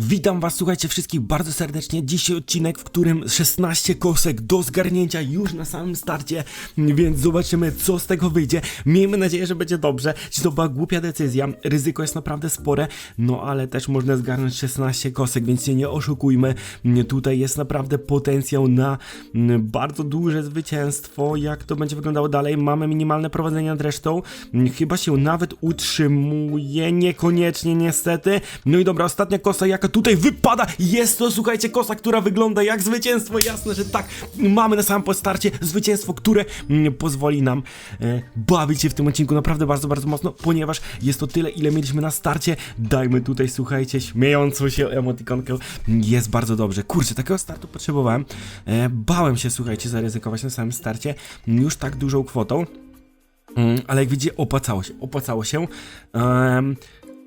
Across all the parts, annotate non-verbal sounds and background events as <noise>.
Witam was, słuchajcie wszystkich bardzo serdecznie. Dzisiaj odcinek, w którym 16 kosek do zgarnięcia już na samym starcie, więc zobaczymy co z tego wyjdzie. Miejmy nadzieję, że będzie dobrze. Czy to była głupia decyzja, ryzyko jest naprawdę spore, no ale też można zgarnąć 16 kosek, więc się nie oszukujmy. Tutaj jest naprawdę potencjał na mm, bardzo duże zwycięstwo. Jak to będzie wyglądało dalej? Mamy minimalne prowadzenie nad resztą. Chyba się nawet utrzymuje, niekoniecznie niestety. No i dobra, ostatnia kosa, jaka tutaj wypada. Jest to, słuchajcie, kosa, która wygląda jak zwycięstwo. Jasne, że tak. Mamy na samym starcie zwycięstwo, które mm, pozwoli nam e, bawić się w tym odcinku naprawdę bardzo, bardzo mocno, ponieważ jest to tyle, ile mieliśmy na starcie. Dajmy tutaj, słuchajcie, śmiejącą się emotikonkę. Jest bardzo dobrze. Kurczę, takiego startu potrzebowałem. E, bałem się, słuchajcie, zaryzykować na samym starcie już tak dużą kwotą. Mm, ale jak widzicie, opłacało się, opłacało się. Um,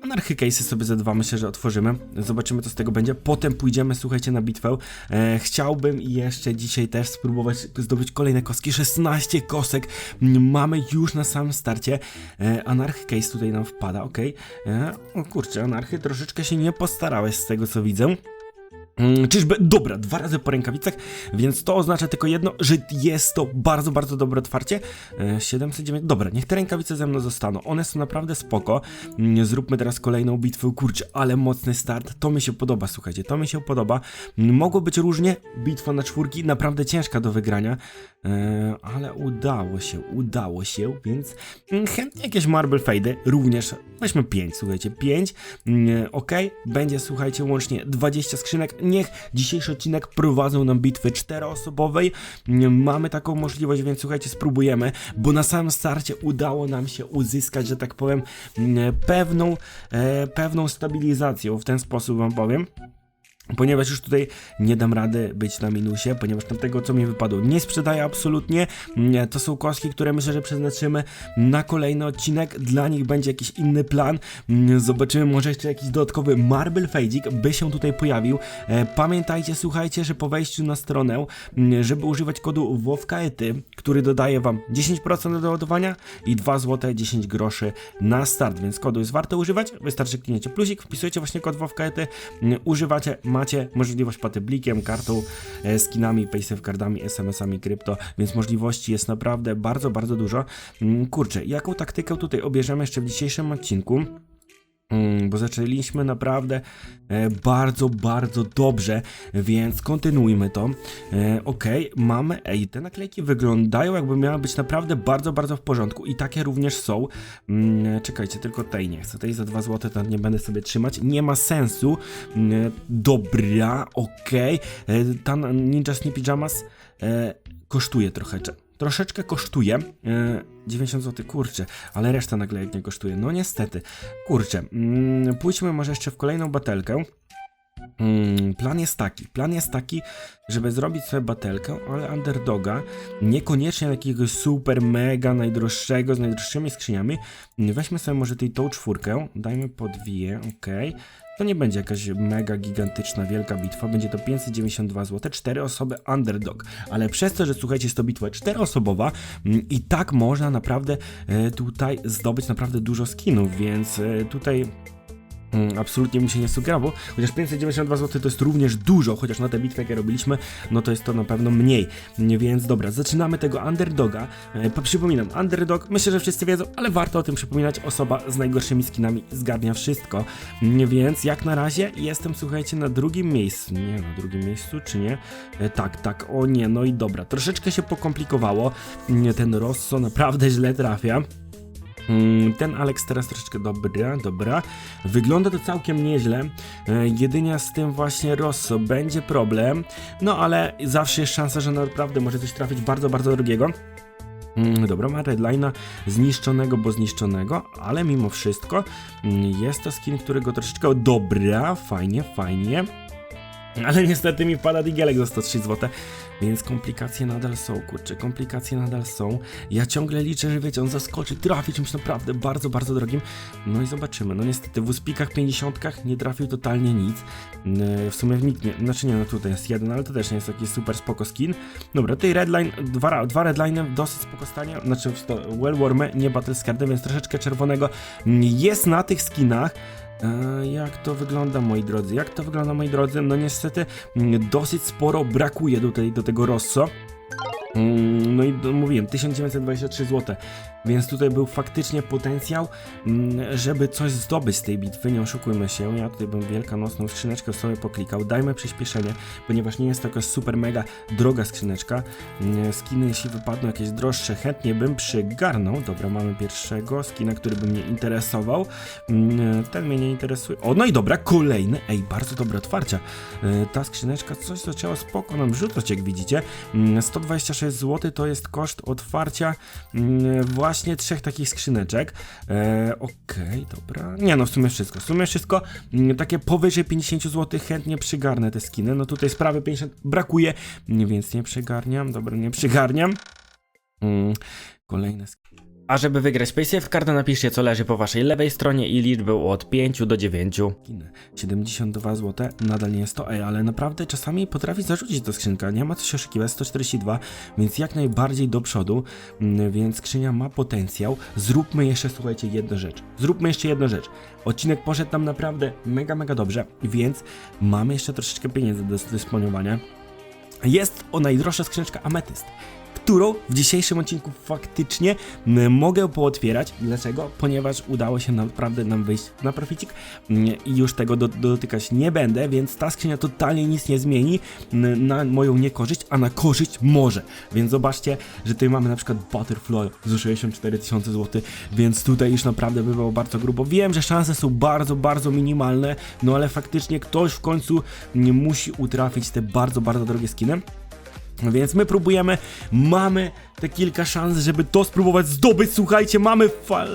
Anarchy case'y sobie ze dwa myślę, że otworzymy. Zobaczymy, co z tego będzie. Potem pójdziemy, słuchajcie, na bitwę. E, chciałbym jeszcze dzisiaj też spróbować zdobyć kolejne kostki. 16 kosek mamy już na samym starcie. E, Anarchy case tutaj nam wpada, ok. E, o kurczę, Anarchy, troszeczkę się nie postarałeś z tego, co widzę. Mm, Czyżby, dobra, dwa razy po rękawicach, więc to oznacza tylko jedno, że jest to bardzo, bardzo dobre otwarcie. E, 709, dobra, niech te rękawice ze mną zostaną, one są naprawdę spoko. Mm, Zróbmy teraz kolejną bitwę, kurczę, ale mocny start, to mi się podoba, słuchajcie, to mi się podoba. Mm, Mogło być różnie, bitwa na czwórki, naprawdę ciężka do wygrania, e, ale udało się, udało się, więc chętnie jakieś Marble Fade, również, weźmy 5, słuchajcie, 5, ok, będzie, słuchajcie, łącznie 20 skrzynek, niech dzisiejszy odcinek prowadzą nam bitwy czteroosobowej. Mamy taką możliwość, więc słuchajcie, spróbujemy, bo na samym starcie udało nam się uzyskać, że tak powiem, mm, pewną, e, pewną stabilizację. W ten sposób wam powiem. Ponieważ już tutaj nie dam rady być na minusie, ponieważ tam tego, co mi wypadło, nie sprzedaję absolutnie. Nie, To są kostki, które myślę, że przeznaczymy na kolejny odcinek. Dla nich będzie jakiś inny plan. Mm, Zobaczymy, może jeszcze jakiś dodatkowy Marble Fadzik by się tutaj pojawił. E, Pamiętajcie, słuchajcie, że po wejściu na stronę, mm, żeby używać kodu WOWKETY, który dodaje wam 10% do doładowania i 2 zł 10 groszy na start, więc kodu jest warto używać. Wystarczy klikniecie plusik, wpisujecie właśnie kod WOWKETY, mm, używacie, macie możliwość płaty blikiem, kartą, e, skinami, paysafe cardami, SMS-ami, krypto, więc możliwości jest naprawdę bardzo, bardzo dużo. Mm, Kurczę, jaką taktykę tutaj obierzemy jeszcze w dzisiejszym odcinku? Mm, bo zaczęliśmy naprawdę e, bardzo, bardzo dobrze, więc kontynuujmy to. E, ok, mamy, ej, te naklejki wyglądają jakby miały być naprawdę bardzo, bardzo w porządku i takie również są. Mm, czekajcie, tylko tej nie chcę, tej za 2 zł to nie będę sobie trzymać, nie ma sensu. Mm, dobra, ok, e, ta Ninja Sneak Pyjamas e, kosztuje trochę, troszeczkę kosztuje. E, 90 zł, kurczę, ale reszta naklejek nie kosztuje. No niestety, kurczę. Mm, pójdźmy może jeszcze w kolejną batelkę. Mm, plan jest taki, plan jest taki, żeby zrobić sobie batelkę, ale underdoga, niekoniecznie jakiegoś super, mega, najdroższego, z najdroższymi skrzyniami. Weźmy sobie może tej tą czwórkę, dajmy po dwie, ok. To nie będzie jakaś mega gigantyczna, wielka bitwa, będzie to 592 zł, 4 osoby underdog, ale przez to, że słuchajcie, jest to bitwa 4-osobowa mm, i tak można naprawdę e, tutaj zdobyć naprawdę dużo skinów, więc e, tutaj Mm, Absolutnie mi się nie sugerował, chociaż 592 zł to jest również dużo, chociaż na tę bitwę, jaką robiliśmy, no to jest to na pewno mniej. Więc dobra, zaczynamy tego underdoga. E, po- przypominam, underdog, myślę, że wszyscy wiedzą, ale warto o tym przypominać. Osoba z najgorszymi skinami zgarnia wszystko. Więc jak na razie jestem, słuchajcie, na drugim miejscu. Nie, na drugim miejscu, czy nie? E, tak, tak, o nie, no i dobra. Troszeczkę się pokomplikowało. Ten Rosso naprawdę źle trafia. Mm, Ten Alex teraz troszeczkę dobra, dobra. Wygląda to całkiem nieźle. E, jedynie z tym właśnie Rosso będzie problem. No ale zawsze jest szansa, że naprawdę może coś trafić bardzo, bardzo drogiego. Mm, Dobra, ma redline'a zniszczonego, bo zniszczonego, ale mimo wszystko mm, jest to skin, którego troszeczkę... Dobra, fajnie, fajnie. Ale niestety mi wpada digielek za 103 zł, więc komplikacje nadal są, kurczę, komplikacje nadal są. Ja ciągle liczę, że wiecie, on zaskoczy, trafi czymś naprawdę bardzo, bardzo drogim. No i zobaczymy. No niestety w uspikach 50 nie trafił totalnie nic. W sumie nie, znaczy nie, no tutaj jest jeden, ale to też nie jest taki super spoko skin. Dobra, tutaj redline, dwa, dwa redline dosyć spoko stanie, znaczy to wellwormy, nie battle scardy, więc troszeczkę czerwonego jest na tych skinach. Jak to wygląda, moi drodzy? Jak to wygląda, moi drodzy? No niestety mm, dosyć sporo brakuje tutaj do tego Rosso. Mm, No i mówiłem, 1923 zł, więc tutaj był faktycznie potencjał, mm, żeby coś zdobyć z tej bitwy, nie oszukujmy się, ja tutaj bym wielkanocną skrzyneczkę sobie poklikał, dajmy przyspieszenie, ponieważ nie jest to jakaś super mega droga skrzyneczka, Mm, skiny jeśli wypadną jakieś droższe, chętnie bym przygarnął, dobra, mamy pierwszego skina, który by mnie interesował, Mm, ten mnie nie interesuje, o no i dobra, kolejny, ej, bardzo dobre otwarcia, E, ta skrzyneczka coś zaczęła spoko nam rzucać, jak widzicie, Mm, 126 zł to jest koszt otwarcia właśnie trzech takich skrzyneczek. E, Okej, dobra. Nie no, w sumie wszystko. W sumie wszystko. Mm, Takie powyżej 50 zł chętnie przygarnę te skiny. No tutaj sprawy 50 brakuje, więc nie przygarniam. Dobra, nie przygarniam. Mm, Kolejne skiny. A żeby wygrać PaySafe Carda napiszcie co leży po waszej lewej stronie i liczbę od 5 do 9. 72 zł, nadal nie jest to, ej, ale naprawdę czasami potrafi zarzucić ta skrzynka, nie ma co się oszukiwać, 142, więc jak najbardziej do przodu, mm, więc skrzynia ma potencjał. Zróbmy jeszcze, słuchajcie, jedną rzecz. Zróbmy jeszcze jedną rzecz. Odcinek poszedł nam naprawdę mega, mega dobrze, więc mamy jeszcze troszeczkę pieniędzy do dysponowania. Jest o najdroższa skrzyneczka Ametyst, którą w dzisiejszym odcinku faktycznie mogę pootwierać. Dlaczego? Ponieważ udało się naprawdę nam wyjść na proficik i już tego do, dotykać nie będę, więc ta skrzynia totalnie nic nie zmieni na moją niekorzyść, a na korzyść może. Więc zobaczcie, że tutaj mamy na przykład Butterfly za 64 tysiące złotych, więc tutaj już naprawdę by było bardzo grubo. Wiem, że szanse są bardzo, bardzo minimalne, no ale faktycznie ktoś w końcu musi utrafić te bardzo, bardzo drogie skiny. Więc my próbujemy, mamy te kilka szans, żeby to spróbować zdobyć. Słuchajcie, mamy fal...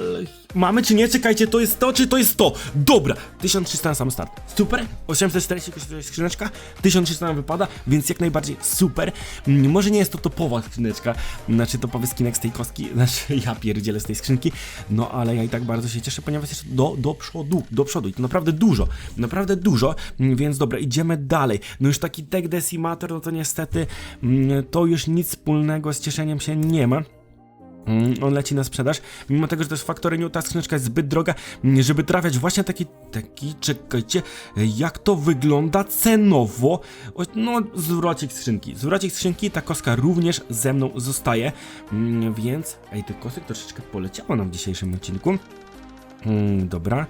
Mamy czy nie? Czekajcie, to jest to, czy to jest to? Dobra, 1300 na sam start. Super, 840 kosztuje skrzyneczka, 1300 nam wypada, więc jak najbardziej super. Mm, Może nie jest to topowa skrzyneczka, znaczy topowy skinek z tej kostki, <laughs> znaczy ja pierdzielę z tej skrzynki, no ale ja i tak bardzo się cieszę, ponieważ jest do, do przodu, do przodu i to naprawdę dużo, naprawdę dużo, Mm, więc dobra, idziemy dalej. No już taki tech decimator, no to niestety mm, to już nic wspólnego z cieszeniem się nie ma. Mm, On leci na sprzedaż, mimo tego, że to jest Factory ta skrzyneczka jest zbyt droga, mm, żeby trafiać właśnie taki, taki, czekajcie, jak to wygląda cenowo, no zwrocik skrzynki, zwrocik skrzynki, ta kostka również ze mną zostaje, Mm, więc, ej, tych kostek troszeczkę poleciało nam w dzisiejszym odcinku, dobra.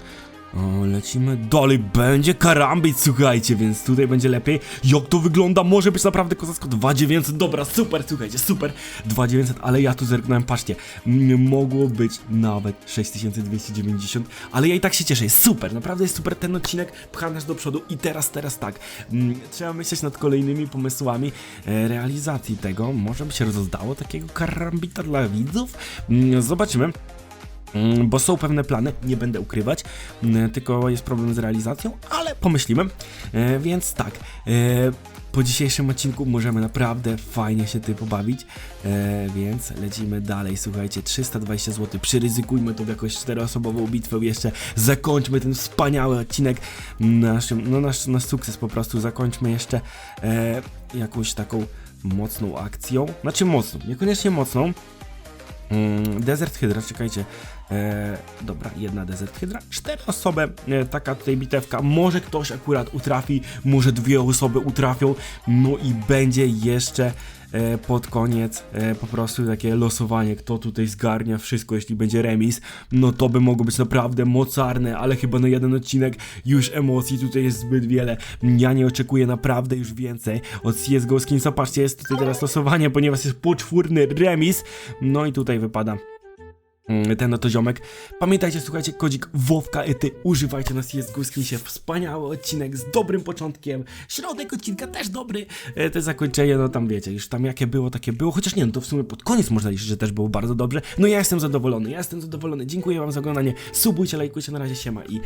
O, lecimy dalej, będzie karambit, słuchajcie, więc tutaj będzie lepiej. Jak to wygląda? Może być naprawdę kozacko. 2900, dobra, super, słuchajcie, super, 2900, ale ja tu zerknąłem, patrzcie, mogło być nawet 6290, ale ja i tak się cieszę, jest super, naprawdę jest super. Ten odcinek, pcha nas do przodu i teraz, teraz tak, trzeba myśleć nad kolejnymi pomysłami e, realizacji tego, może by się rozdało takiego karambita dla widzów, zobaczymy. Mm, Bo są pewne plany, nie będę ukrywać, mm, tylko jest problem z realizacją, ale pomyślimy. E, więc tak, e, po dzisiejszym odcinku możemy naprawdę fajnie się ty pobawić, e, więc lecimy dalej. Słuchajcie, 320 zł, przyryzykujmy to w jakąś czteroosobową bitwę jeszcze, zakończmy ten wspaniały odcinek naszym, no nasz, nasz sukces po prostu, zakończmy jeszcze jakąś taką mocną akcją, znaczy mocną, niekoniecznie mocną, Mm, Desert Hydra, czekajcie. E, dobra, jedna Desert Hydra. Cztery osoby, e, taka tutaj bitewka. Może ktoś akurat utrafi, może dwie osoby utrafią. No i będzie jeszcze e, pod koniec e, po prostu takie losowanie, kto tutaj zgarnia wszystko, jeśli będzie remis. No to by mogło być naprawdę mocarne, ale chyba na jeden odcinek już emocji tutaj jest zbyt wiele. Ja nie oczekuję naprawdę już więcej od CSGO Skinsa. Patrzcie, jest tutaj teraz losowanie, ponieważ jest poczwórny remis. No i tutaj wypada ten oto ziomek. Pamiętajcie, słuchajcie, kodzik Wowka Ety, używajcie na CSGO Skinsie. Wspaniały odcinek z dobrym początkiem. Środek odcinka też dobry. E, te zakończenie, no tam wiecie, już tam jakie było, takie było. Chociaż nie, no to w sumie pod koniec można liczyć, że też było bardzo dobrze. No ja jestem zadowolony, ja jestem zadowolony. Dziękuję wam za oglądanie. Subujcie, lajkujcie, na razie siema i